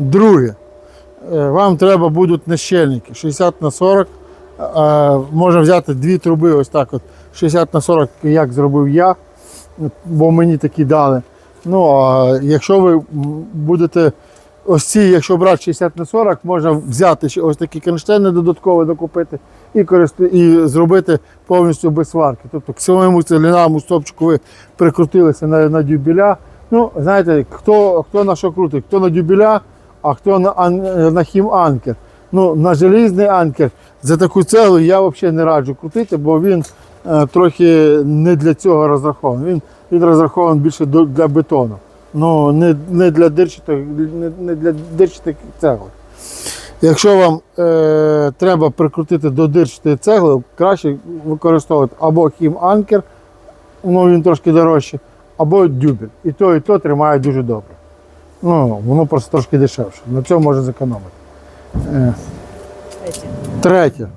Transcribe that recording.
Друге, е, вам треба будуть нащельники 60 на 40. Е, Можна взяти дві труби, ось так от 60 на 40, як зробив я, бо мені такі дали. Ну, а якщо ви будете ось ці, якщо брати 60 на 40, можна взяти ще ось такі кронштейни додатково докупити і, користу, і зробити повністю без сварки. Тобто к своєму цилінарному стопчику ви прикрутилися на, на дюбеля. Ну, знаєте, хто, хто на що крутить, хто на дюбеля, а хто на, ан- на хім-анкер. Ну, на желізний анкер за таку цеглу я взагалі не раджу крутити, бо він е, трохи не для цього розрахований. Він, він розрахований більше до, для бетону. Ну, не, не для дирчатих, не, не для дирчатих цегл. Якщо вам е, треба прикрутити до дирчатої цегли, краще використовувати або хім-анкер, ну він трошки дорожче, або дюбель. І то, і то тримає дуже добре. Ну, воно просто трошки дешевше. На цьому можна зекономити. Е, Третє. Третє.